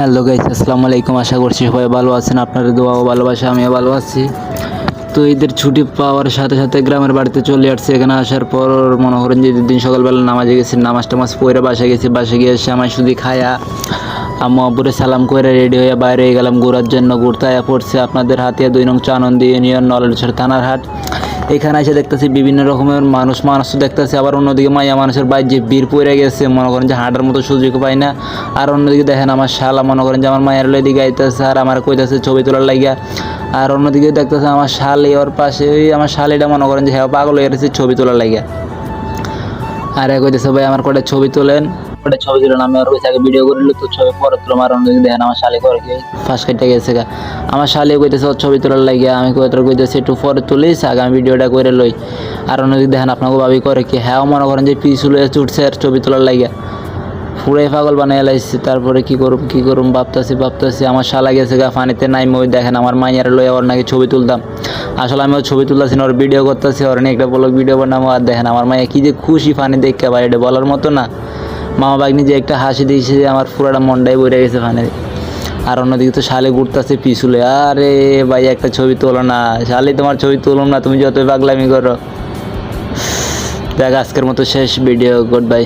Hello guys, আসসালামু আলাইকুম। আশা করছি সবাই ভালো আছেন। আপনাদের দোয়া ও ভালোবাসা আমিও ভালো আছি। তো ঈদের ছুটি পাওয়ার সাথে সাথে গ্রামের বাড়িতে চলে আসছে। এখানে আসার পর মনে করেন যে দিন সকালবেলা নামাজে গেছি, নামাজ টামাজ পড়ে বাসায় গেছি। বাসায় গিয়ে এসে আমার শুধু খায়া আম্মু আব্বুরে সালাম করে রেডি হয়ে বাইরে গেলাম। ঘোরার জন্য ঘুরতে পড়ছে। আপনাদের হাতিয়া দুই নং চানন্দি ইউনিয়ন নলেশ্বর থানার হাট। এখানে এসে দেখতেছি বিভিন্ন রকমের মানুষ মানুষ দেখতেছি, আবার অন্যদিকে মাইয়া মানুষের বাইর যে বীর পড়ে গেছে, মনে করেন যে হাঁটার মতো সুযোগ পাই না। আর অন্যদিকে দেখেন আমার শালা, মনে করেন যে আমার মায়ের লই গাইতেছে আর আমার কইতাছে ছবি তোলার লাগিয়া। আর অন্যদিকে দেখতেছে আমার শালি ওর পাশে আমার শালিটা মনে করেন যে হ্যাঁ পাগল হয়ে গেছে ছবি তোলার লাগিয়া। আর কইতেছে, ভাই, আমার কটা ছবি তোলেন? কটা ছবি তুলেন আমি আর কইছে আগে ভিডিও করিল, তো ছবি পরে তুলো আর অন্যদিকে দেখেন আমার শালি করে কি ফার্স্ট কেটে গেছে গা। আমার শালি কইতেছে ওর ছবি তোলার লাগিয়া আমি কইতে কইতেছি, একটু পরে তুলিস, আগে আমি ভিডিওটা করে লই। আর দেখেন ভাবি করে কি? হ্যাঁ মনে করেন যে উঠছে আর ছবি তোলার পাগল তারপরে কি করুম কি করুম, ভাবতাছি ভাবতাছি, আমার শালা গেছে গা পানিতে নাই মই দেখেন আমার মাইয়ার লই ওর নাকি ছবি তুলতাম। আসলে আমি ওর ছবি তুলতাছি না, ওর ভিডিও করতেছি, ওর নিয়ে একটা ব্লগ ভিডিও বানাবো, আর দেখেন আমার মাইয়া কি যে খুশি ফানি দেখতে ভাই, এটা বলার মতো না। মামা বাগনি যে একটা হাসি দিয়েছে যে আমার পুরাটা মনটাই বইরে গেছে ফানে আর অন্যদিকে তো শালে ঘুরতেছে পিছুলে। আরে ভাই, একটা ছবি তোলো না। শালে তোমার ছবি তুলুম না, তুমি যতই পাগলামি করো। দেখ, আজকের মতো শেষ ভিডিও গুড বাই